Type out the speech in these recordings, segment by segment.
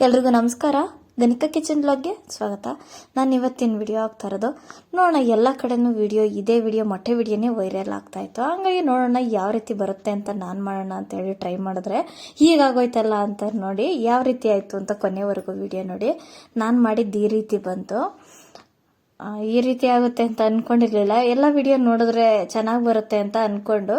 ಎಲ್ರಿಗೂ ನಮಸ್ಕಾರ. ಗಣಿಕ ಕಿಚನ್ ಬ್ಲಾಗ್ಗೆ ಸ್ವಾಗತ. ನಾನು ಇವತ್ತಿನ ವಿಡಿಯೋ ಆಗ್ತಾ ಇರೋದು. ನೋಡೋಣ, ಎಲ್ಲ ಕಡೆನೂ ವಿಡಿಯೋ, ಇದೇ ವಿಡಿಯೋ, ಮೊಟ್ಟೆ ವಿಡಿಯೋನೇ ವೈರಲ್ ಆಗ್ತಾ ಇತ್ತು. ಹಂಗಾಗಿ ನೋಡೋಣ, ಯಾವ ರೀತಿ ಬರುತ್ತೆ ಅಂತ ನಾನು ಮಾಡೋಣ ಅಂತ ಹೇಳಿ ಟ್ರೈ ಮಾಡಿದ್ರೆ ಹೀಗಾಗೋಯ್ತಲ್ಲ ಅಂತ ನೋಡಿ, ಯಾವ ರೀತಿ ಆಯಿತು ಅಂತ ಕೊನೆವರೆಗೂ ವಿಡಿಯೋ ನೋಡಿ. ನಾನು ಮಾಡಿದ್ದು ಈ ರೀತಿ ಬಂತು. ಈ ರೀತಿ ಆಗುತ್ತೆ ಅಂತ ಅನ್ಕೊಂಡಿರ್ಲಿಲ್ಲ. ಎಲ್ಲ ವಿಡಿಯೋ ನೋಡಿದ್ರೆ ಚೆನ್ನಾಗಿ ಬರುತ್ತೆ ಅಂತ ಅನ್ಕೊಂಡು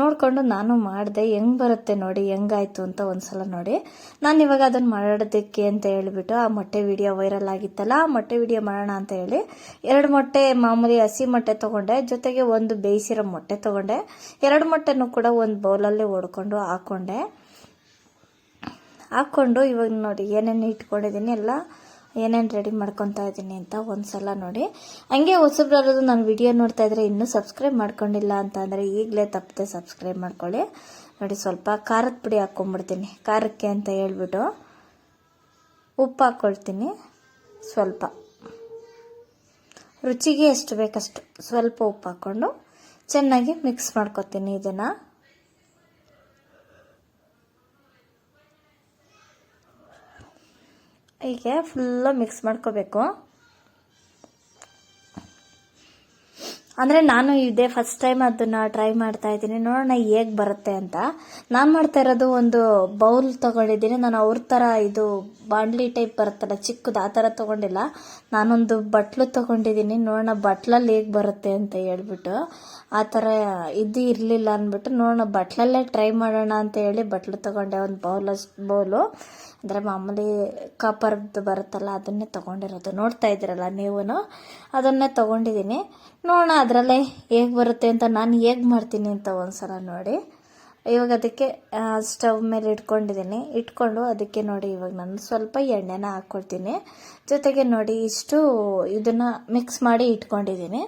ನೋಡ್ಕೊಂಡು ನಾನು ಮಾಡಿದೆ. ಹೆಂಗ್ ಬರುತ್ತೆ ನೋಡಿ, ಹೆಂಗಾಯ್ತು ಅಂತ ಒಂದ್ಸಲ ನೋಡಿ. ನಾನು ಇವಾಗ ಅದನ್ನ ಮಾಡೋದಕ್ಕೆ ಅಂತ ಹೇಳ್ಬಿಟ್ಟು ಆ ಮೊಟ್ಟೆ ವಿಡಿಯೋ ವೈರಲ್ ಆಗಿತ್ತಲ್ಲ, ಆ ಮೊಟ್ಟೆ ವಿಡಿಯೋ ಮಾಡೋಣ ಅಂತ ಹೇಳಿ ಎರಡು ಮೊಟ್ಟೆ ಮಾಮೂಲಿ ಹಸಿ ಮೊಟ್ಟೆ ತಗೊಂಡೆ, ಜೊತೆಗೆ ಒಂದು ಬೇಯಿಸಿರೋ ಮೊಟ್ಟೆ ತಗೊಂಡೆ. ಎರಡು ಮೊಟ್ಟೆನೂ ಕೂಡ ಒಂದು ಬೌಲಲ್ಲೇ ಹೊಡ್ಕೊಂಡು ಹಾಕೊಂಡೆ. ಹಾಕ್ಕೊಂಡು ಇವಾಗ ನೋಡಿ ಏನೇನು ಇಟ್ಕೊಂಡಿದ್ದೀನಿ ಎಲ್ಲ ಏನೇನು ರೆಡಿ ಮಾಡ್ಕೊತಾ ಇದ್ದೀನಿ ಅಂತ ಒಂದ್ಸಲ ನೋಡಿ. ಹಂಗೆ ಹೊಸಬ್ರದ್ದು ನಾನು ವಿಡಿಯೋ ನೋಡ್ತಾ ಇದ್ರೆ ಇನ್ನೂ ಸಬ್ಸ್ಕ್ರೈಬ್ ಮಾಡ್ಕೊಂಡಿಲ್ಲ ಅಂತ ಅಂದರೆ ಈಗಲೇ ತಪ್ಪದೆ ಸಬ್ಸ್ಕ್ರೈಬ್ ಮಾಡ್ಕೊಳ್ಳಿ. ನೋಡಿ, ಸ್ವಲ್ಪ ಖಾರದ ಪುಡಿ ಹಾಕ್ಕೊಂಬಿಡ್ತೀನಿ ಖಾರಕ್ಕೆ ಅಂತ ಹೇಳ್ಬಿಟ್ಟು ಉಪ್ಪು ಹಾಕ್ಕೊಳ್ತೀನಿ ಸ್ವಲ್ಪ. ರುಚಿಗೆ ಎಷ್ಟು ಬೇಕಷ್ಟು ಸ್ವಲ್ಪ ಉಪ್ಪು ಹಾಕ್ಕೊಂಡು ಚೆನ್ನಾಗಿ ಮಿಕ್ಸ್ ಮಾಡ್ಕೊತೀನಿ ಇದನ್ನು. ಹೀಗೆ ಫುಲ್ಲು ಮಿಕ್ಸ್ ಮಾಡ್ಕೋಬೇಕು. ಅಂದರೆ ನಾನು ಇದೇ ಫಸ್ಟ್ ಟೈಮ್ ಅದನ್ನು ಟ್ರೈ ಮಾಡ್ತಾ ಇದ್ದೀನಿ. ನೋಡೋಣ ಹೇಗೆ ಬರುತ್ತೆ ಅಂತ. ನಾನು ಮಾಡ್ತಾ ಇರೋದು ಒಂದು ಬೌಲ್ ತಗೊಂಡಿದ್ದೀನಿ. ನಾನು ಅವ್ರ ಥರ ಇದು ಬಾಂಡ್ಲಿ ಟೈಪ್ ಬರುತ್ತಲ್ಲ, ಚಿಕ್ಕದು ಆ ಥರ ತಗೊಂಡಿಲ್ಲ. ನಾನೊಂದು ಬಟ್ಲು ತಗೊಂಡಿದ್ದೀನಿ. ನೋಡೋಣ ಬಟ್ಲಲ್ಲಿ ಹೇಗೆ ಬರುತ್ತೆ ಅಂತ ಹೇಳ್ಬಿಟ್ಟು. ಆ ಥರ ಇದು ಇರಲಿಲ್ಲ ಅಂದ್ಬಿಟ್ಟು ನೋಡೋಣ ಬಟ್ಲಲ್ಲೇ ಟ್ರೈ ಮಾಡೋಣ ಅಂತ ಹೇಳಿ ಬಟ್ಲು ತಗೊಂಡೆ. ಒಂದು ಬೌಲ್ ಬೌಲು ಅಂದರೆ ಮಾಮೂಲಿ ಕಾಪರ್ದು ಬರುತ್ತಲ್ಲ, ಅದನ್ನೇ ತೊಗೊಂಡಿರೋದು. ನೋಡ್ತಾ ಇದ್ದೀರಲ್ಲ ನೀವು ಅದನ್ನೇ ತೊಗೊಂಡಿದ್ದೀನಿ. ನೋಡೋಣ ಅದರಲ್ಲೇ ಹೇಗೆ ಬರುತ್ತೆ ಅಂತ ನಾನು ಹೇಗೆ ಮಾಡ್ತೀನಿ ಅಂತ ಒಂದು ಸಲ ನೋಡಿ. ಇವಾಗ ಅದಕ್ಕೆ ಸ್ಟವ್ ಮೇಲೆ ಇಟ್ಕೊಂಡಿದ್ದೀನಿ. ಇಟ್ಕೊಂಡು ಅದಕ್ಕೆ ನೋಡಿ ಇವಾಗ ನಾನು ಸ್ವಲ್ಪ ಎಣ್ಣೆನ ಹಾಕ್ಕೊಳ್ತೀನಿ ಜೊತೆಗೆ ನೋಡಿ ಇಷ್ಟು ಇದನ್ನು ಮಿಕ್ಸ್ ಮಾಡಿ ಇಟ್ಕೊಂಡಿದ್ದೀನಿ.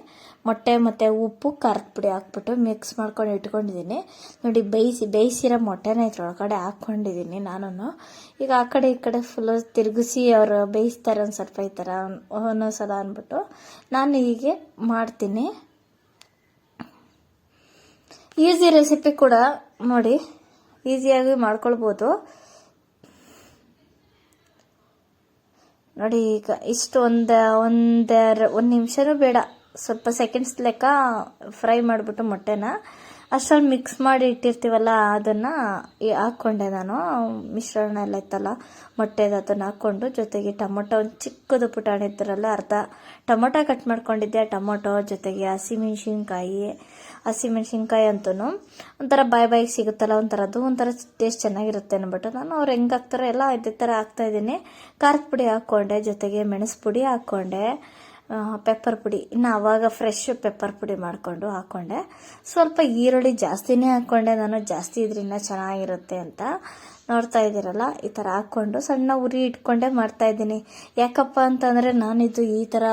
ಮೊಟ್ಟೆ ಮತ್ತು ಉಪ್ಪು, ಖಾರದ ಪುಡಿ ಹಾಕ್ಬಿಟ್ಟು ಮಿಕ್ಸ್ ಮಾಡ್ಕೊಂಡು ಇಟ್ಕೊಂಡಿದ್ದೀನಿ. ನೋಡಿ ಬೇಯಿಸಿ, ಬೇಯಿಸಿರೋ ಮೊಟ್ಟೆನ ಇದ್ರೊಳಗಡೆ ಹಾಕ್ಕೊಂಡಿದ್ದೀನಿ ನಾನು ಈಗ ಆ ಕಡೆ ಈ ಕಡೆ ಫುಲ್ಲು ತಿರುಗಿಸಿ ಅವರು ಬೇಯಿಸ್ತಾರೆ ಒಂದು ಸ್ವಲ್ಪ ಈ ಥರ ಒಂದೊಂದು ಸಲ ಅಂದ್ಬಿಟ್ಟು. ನಾನು ಹೀಗೆ ಮಾಡ್ತೀನಿ. ಈಸಿ ರೆಸಿಪಿ ಕೂಡ ನೋಡಿ. ಈಸಿಯಾಗಿ ಮಾಡ್ಕೊಳ್ಬೋದು. ನೋಡಿ ಈಗ ಇಷ್ಟು ಒಂದು, ಒಂದೆರ, ಒಂದು ನಿಮಿಷನೂ ಬೇಡ. ಸ್ವಲ್ಪ ಸೆಕೆಂಡ್ಸ್ ಲೆಕ್ಕ ಫ್ರೈ ಮಾಡಿಬಿಟ್ಟು ಮೊಟ್ಟೆನ. ಅಷ್ಟರಲ್ಲಿ ಮಿಕ್ಸ್ ಮಾಡಿ ಇಟ್ಟಿರ್ತೀವಲ್ಲ, ಅದನ್ನು ಹಾಕ್ಕೊಂಡೆ ನಾನು. ಮಿಶ್ರಣ ಎಲ್ಲ ಇತ್ತಲ್ಲ, ಮೊಟ್ಟೆದು ಅದನ್ನು ಹಾಕ್ಕೊಂಡು ಜೊತೆಗೆ ಟೊಮೊಟೊ ಒಂದು ಚಿಕ್ಕದು ಪುಟಾಣಿ ಇದ್ರಲ್ಲ ಅರ್ಧ ಟೊಮೊಟೊ ಕಟ್ ಮಾಡ್ಕೊಂಡಿದ್ದೆ. ಟೊಮೊಟೊ ಜೊತೆಗೆ ಹಸಿಮೆಣ್ಸಿನ್ಕಾಯಿ ಹಸಿಮೆಣ್ಸಿನ್ಕಾಯಿ ಅಂತೂ ಒಂಥರ ಬಾಯಿ ಬಾಯಿಗೆ ಸಿಗುತ್ತಲ್ಲ, ಒಂಥರ ಅದು, ಒಂಥರ ಟೇಸ್ಟ್ ಚೆನ್ನಾಗಿರುತ್ತೆ ಅಂದ್ಬಿಟ್ಟು ನಾನು ಅವ್ರು ಹೆಂಗೆ ಹಾಕ್ತಾರೋ ಎಲ್ಲ ಇದೇ ಥರ ಹಾಕ್ತಾಯಿದ್ದೀನಿ ಖಾರದ ಪುಡಿ ಹಾಕ್ಕೊಂಡೆ ಜೊತೆಗೆ ಮೆಣಸು ಪುಡಿ ಹಾಕ್ಕೊಂಡೆ ಪೆಪ್ಪರ್ ಪುಡಿ. ಇನ್ನು ಆವಾಗ ಫ್ರೆಶ್ ಪೆಪ್ಪರ್ ಪುಡಿ ಮಾಡಿಕೊಂಡು ಹಾಕ್ಕೊಂಡೆ ಸ್ವಲ್ಪ ಈರುಳ್ಳಿ ಜಾಸ್ತಿನೇ ಹಾಕ್ಕೊಂಡೆ ನಾನು ಜಾಸ್ತಿ ಇದರಿಂದ ಚೆನ್ನಾಗಿರುತ್ತೆ ಅಂತ ನೋಡ್ತಾ ಇದ್ದೀರಲ್ಲ, ಈ ಥರ ಹಾಕ್ಕೊಂಡು ಸಣ್ಣ ಉರಿ ಇಟ್ಕೊಂಡೆ ಮಾಡ್ತಾ ಇದ್ದೀನಿ. ಯಾಕಪ್ಪ ಅಂತಂದರೆ ನಾನಿದು ಈ ಥರ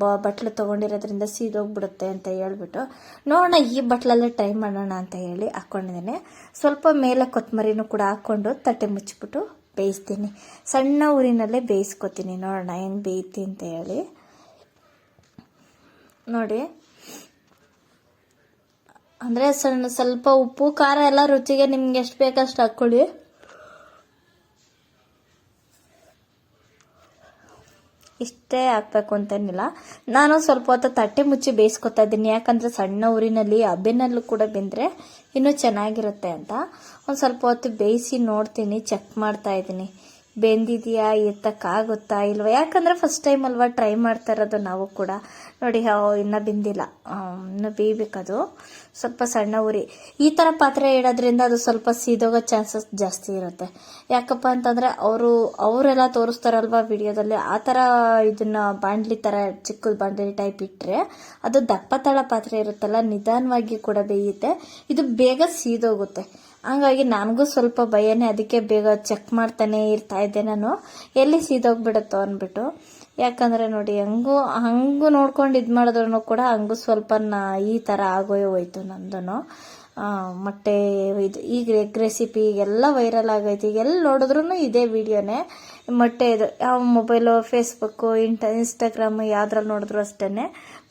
ಬ, ಬಟ್ಲು ತೊಗೊಂಡಿರೋದ್ರಿಂದ ಸೀದೋಗ್ಬಿಡುತ್ತೆ ಅಂತ ಹೇಳ್ಬಿಟ್ಟು ನೋಡೋಣ, ಈ ಬಟ್ಲಲ್ಲೇ ಟ್ರೈ ಮಾಡೋಣ ಅಂತ ಹೇಳಿ ಹಾಕ್ಕೊಂಡಿದ್ದೀನಿ ಸ್ವಲ್ಪ ಮೇಲೆ ಕೊತ್ತಂಬರಿನೂ ಕೂಡ ಹಾಕ್ಕೊಂಡು ತಟ್ಟೆ ಮುಚ್ಚಿಬಿಟ್ಟು ಬೇಯಿಸ್ತೀನಿ. ಸಣ್ಣ ಉರಿನಲ್ಲೇ ಬೇಯಿಸ್ಕೊತೀನಿ. ನೋಡೋಣ ಹೆಂಗೆ ಬೇಯ್ತಿ ಅಂತ ಹೇಳಿ. ನೋಡಿ. ಅಂದರೆ ಸಣ್ಣ, ಸ್ವಲ್ಪ ಉಪ್ಪು, ಖಾರ ಎಲ್ಲ ರುಚಿಗೆ ನಿಮ್ಗೆ ಎಷ್ಟು ಬೇಕಷ್ಟು ಹಾಕ್ಕೊಳ್ಳಿ. ಇಷ್ಟೇ ಹಾಕ್ಬೇಕು ಅಂತೇನಿಲ್ಲ. ನಾನು ಸ್ವಲ್ಪ ಹೊತ್ತು ತಟ್ಟೆ ಮುಚ್ಚಿ ಬೇಯಿಸ್ಕೊತಾ ಇದ್ದೀನಿ. ಯಾಕಂದರೆ ಸಣ್ಣ ಊರಿನಲ್ಲಿ, ಹಬ್ಬಿನಲ್ಲೂ ಕೂಡ ಬೆಂದರೆ ಇನ್ನೂ ಚೆನ್ನಾಗಿರುತ್ತೆ ಅಂತ. ಒಂದು ಸ್ವಲ್ಪ ಹೊತ್ತು ಬೇಯಿಸಿ ನೋಡ್ತೀನಿ ಚೆಕ್ ಮಾಡ್ತಾ ಇದ್ದೀನಿ. ಬೆಂದಿದೆಯಾ, ಎತ್ತಕ್ಕಾಗುತ್ತಾ ಇಲ್ವಾ? ಯಾಕಂದರೆ ಫಸ್ಟ್ ಟೈಮ್ ಅಲ್ವಾ ಟ್ರೈ ಮಾಡ್ತಾ ಇರೋದು ನಾವು ಕೂಡ. ನೋಡಿ ಇನ್ನೂ ಬೆಂದಿಲ್ಲ. ಇನ್ನೂ ಬೇಯಬೇಕದು. ಸ್ವಲ್ಪ ಸಣ್ಣ ಉರಿ. ಈ ಥರ ಪಾತ್ರೆ ಇಡೋದ್ರಿಂದ ಅದು ಸ್ವಲ್ಪ ಸೀದೋಗೋ ಚಾನ್ಸಸ್ ಜಾಸ್ತಿ ಇರುತ್ತೆ. ಯಾಕಪ್ಪ ಅಂತಂದರೆ ಅವರು, ಅವರೆಲ್ಲ ತೋರಿಸ್ತಾರಲ್ವ ವಿಡಿಯೋದಲ್ಲಿ, ಆ ಥರ ಇದನ್ನ ಬಾಂಡ್ಲಿ ಥರ ಚಿಕ್ಕದು ಬಾಂಡ್ಲಿ ಟೈಪ್ ಇಟ್ಟರೆ ಅದು ದಪ್ಪ ತಳ ಪಾತ್ರೆ ಇರುತ್ತಲ್ಲ, ನಿಧಾನವಾಗಿ ಕೂಡ ಬೇಯುತ್ತೆ. ಇದು ಬೇಗ ಸೀದೋಗುತ್ತೆ. ಹಂಗಾಗಿ ನನಗೂ ಸ್ವಲ್ಪ ಭಯನೇ, ಅದಕ್ಕೆ ಬೇಗ ಚೆಕ್ ಮಾಡ್ತಾನೆ ಇರ್ತಾ ಇದ್ದೆ ನಾನು. ಎಲ್ಲಿ ಸೀದೋಗ್ಬಿಡುತ್ತೋ ಅಂದ್ಬಿಟ್ಟು ಯಾಕಂದರೆ ನೋಡಿ, ಹಂಗೂ ಹಂಗೂ ನೋಡ್ಕೊಂಡು ಇದು ಮಾಡಿದ್ರು ಕೂಡ ಹಂಗೂ ಸ್ವಲ್ಪ ಈ ಥರ ಆಗೋಯೋ ಹೋಯ್ತು ನಂದು ಮೊಟ್ಟೆ ಇದು, ಈಗ ಎಗ್ ರೆಸಿಪಿ ಎಲ್ಲ ವೈರಲ್ ಆಗೈತೆ. ಎಲ್ಲಿ ನೋಡಿದ್ರು ಇದೇ ವಿಡಿಯೋನೇ ಮೊಟ್ಟೆ ಇದು, ಯಾವ ಮೊಬೈಲು ಫೇಸ್ಬುಕ್ಕು ಇಂಟ ಇನ್ಸ್ಟಾಗ್ರಾಮ್ ಯಾವ್ದ್ರಲ್ಲಿ ನೋಡಿದ್ರು ಅಷ್ಟೇ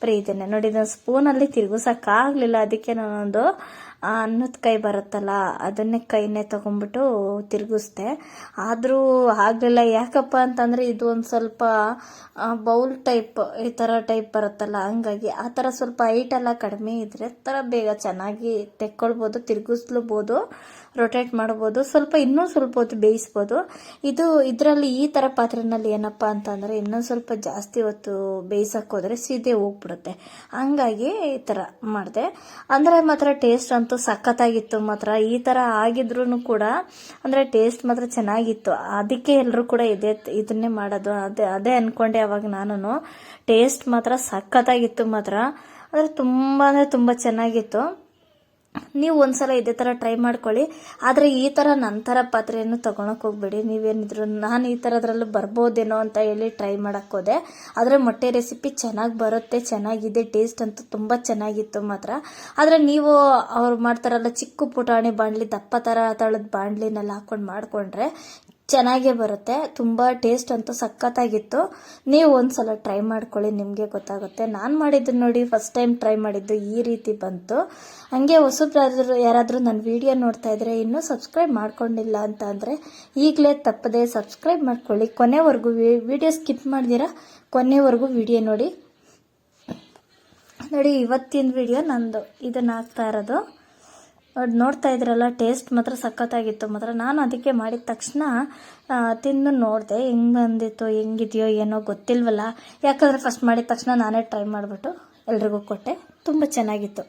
ಬರೀ ನೋಡಿ ನಾನು ಸ್ಪೂನಲ್ಲಿ ತಿರುಗಿಸೋಕ್ಕಾಗಲಿಲ್ಲ. ಅದಕ್ಕೆ ನಾನೊಂದು ಅನ್ನದ ಕೈ ಬರುತ್ತಲ್ಲ, ಅದನ್ನೇ ಕೈನೇ ತಗೊಂಡ್ಬಿಟ್ಟು ತಿರುಗಿಸ್ದೆ. ಆದರೂ ಆಗಲಿಲ್ಲ. ಯಾಕಪ್ಪ ಅಂತಂದರೆ ಇದು ಒಂದು ಸ್ವಲ್ಪ ಬೌಲ್ ಟೈಪ್, ಈ ಥರ ಟೈಪ್ ಬರುತ್ತಲ್ಲ, ಹಂಗಾಗಿ ಆ ಥರ ಸ್ವಲ್ಪ ಹೈಟೆಲ್ಲ ಕಡಿಮೆ ಇದ್ದರೆ ಥರ ಬೇಗ ಚೆನ್ನಾಗಿ ತೆಕ್ಕೊಳ್ಬೋದು, ತಿರುಗಿಸ್ಲೂಬೋದು. ರೊಟೇಟ್ ಮಾಡ್ಬೋದು. ಸ್ವಲ್ಪ ಇನ್ನೂ ಸ್ವಲ್ಪ ಹೊತ್ತು ಬೇಯಿಸ್ಬೋದು. ಇದು ಇದರಲ್ಲಿ ಈ ಥರ ಪಾತ್ರೆನಲ್ಲಿ ಏನಪ್ಪ ಅಂತಂದರೆ ಇನ್ನೊಂದು ಸ್ವಲ್ಪ ಜಾಸ್ತಿ ಹೊತ್ತು ಬೇಯಿಸಕ್ಕೆ ಹೋದರೆ ಸೀದೆ ಹೋಗ್ಬಿಡುತ್ತೆ. ಹಂಗಾಗಿ ಈ ಥರ ಮಾಡಿದೆ. ಅಂದರೆ ಮಾತ್ರ ಟೇಸ್ಟ್ ಅಂತೂ ಸಖತ್ತಾಗಿತ್ತು ಮಾತ್ರ. ಈ ಥರ ಆಗಿದ್ರೂ ಕೂಡ ಅಂದರೆ ಟೇಸ್ಟ್ ಮಾತ್ರ ಚೆನ್ನಾಗಿತ್ತು. ಅದಕ್ಕೆ ಎಲ್ಲರೂ ಕೂಡ ಇದೇ ಇದನ್ನೇ ಮಾಡೋದು. ಅದೇ ಅದೇ ಅಂದ್ಕೊಂಡೆ ಅವಾಗ ನಾನು ಟೇಸ್ಟ್ ಮಾತ್ರ ಸಖತ್ತಾಗಿತ್ತು ಮಾತ್ರ. ಅಂದರೆ ತುಂಬ ಅಂದರೆ ತುಂಬ ಚೆನ್ನಾಗಿತ್ತು. ನೀವು ಒಂದ್ಸಲ ಇದೇ ಥರ ಟ್ರೈ ಮಾಡ್ಕೊಳ್ಳಿ. ಆದರೆ ಈ ಥರ ನಂತರ ಪಾತ್ರೆಯನ್ನು ತೊಗೊಳಕ್ಕೆ ಹೋಗ್ಬೇಡಿ. ನೀವೇನಿದ್ರು, ನಾನು ಈ ಥರದ್ರಲ್ಲೂ ಬರ್ಬೋದೇನೋ ಅಂತ ಹೇಳಿ ಟ್ರೈ ಮಾಡೋಕ್ಕೋದೆ ಆದರೆ ಮೊಟ್ಟೆ ರೆಸಿಪಿ ಚೆನ್ನಾಗಿ ಬರುತ್ತೆ, ಚೆನ್ನಾಗಿದೆ ಟೇಸ್ಟ್ ಅಂತೂ ತುಂಬ ಚೆನ್ನಾಗಿತ್ತು ಮಾತ್ರ. ಆದರೆ ನೀವು ಅವ್ರು ಮಾಡ್ತಾರಲ್ಲ, ಚಿಕ್ಕ ಪುಟಾಣಿ ಬಾಣಲಿ, ದಪ್ಪ ಥರ ತಳದ ಬಾಣಲಿನೆಲ್ಲ ಹಾಕೊಂಡು ಮಾಡಿಕೊಂಡ್ರೆ ಚೆನ್ನಾಗೇ ಬರುತ್ತೆ, ತುಂಬ ಟೇಸ್ಟ್ ಅಂತೂ ಸಖತ್ತಾಗಿತ್ತು. ನೀವು ಒಂದ್ಸಲ ಟ್ರೈ ಮಾಡ್ಕೊಳ್ಳಿ, ನಿಮಗೆ ಗೊತ್ತಾಗುತ್ತೆ. ನಾನು ಮಾಡಿದ್ದು ನೋಡಿ ಫಸ್ಟ್ ಟೈಮ್ ಟ್ರೈ ಮಾಡಿದ್ದು ಈ ರೀತಿ ಬಂತು. ಹಂಗೆ ಹೊಸಬ್ರಾದ್ರು, ಯಾರಾದರೂ ನನ್ನ ವಿಡಿಯೋ ನೋಡ್ತಾ ಇದ್ರೆ ಇನ್ನೂ ಸಬ್ಸ್ಕ್ರೈಬ್ ಮಾಡ್ಕೊಂಡಿಲ್ಲ ಅಂತ ಅಂದರೆ, ಈಗಲೇ ತಪ್ಪದೆ ಸಬ್ಸ್ಕ್ರೈಬ್ ಮಾಡ್ಕೊಳ್ಳಿ. ಕೊನೆವರೆಗೂ ವಿಡಿಯೋ ಸ್ಕಿಪ್ ಮಾಡಿದಿರಾ? ಕೊನೆವರೆಗೂ ವಿಡಿಯೋ ನೋಡಿ. ನೋಡಿ, ಇವತ್ತಿನ ವಿಡಿಯೋ ನಂದು ಇದನ್ನ ಹಾಕ್ತಾ ಇರೋದು. ನೋಡ್ತಾ ಇದ್ರಲ್ಲ ಟೇಸ್ಟ್ ಮಾತ್ರ ಸಖತ್ತಾಗಿತ್ತು. ಮಾತ್ರ ನಾನು ಅದಕ್ಕೆ ಮಾಡಿದ ತಕ್ಷಣ ತಿಂದು ನೋಡಿದೆ ಹೆಂಗೆ ಬಂದಿತ್ತು ಹೆಂಗಿದೆಯೋ ಏನೋ ಗೊತ್ತಿಲ್ವಲ್ಲ. ಯಾಕಂದರೆ ಫಸ್ಟ್ ಮಾಡಿದ ತಕ್ಷಣ ನಾನೇ ಟ್ರೈ ಮಾಡಿಬಿಟ್ಟು ಎಲ್ರಿಗೂ ಕೊಟ್ಟೆ. ತುಂಬ ಚೆನ್ನಾಗಿತ್ತು.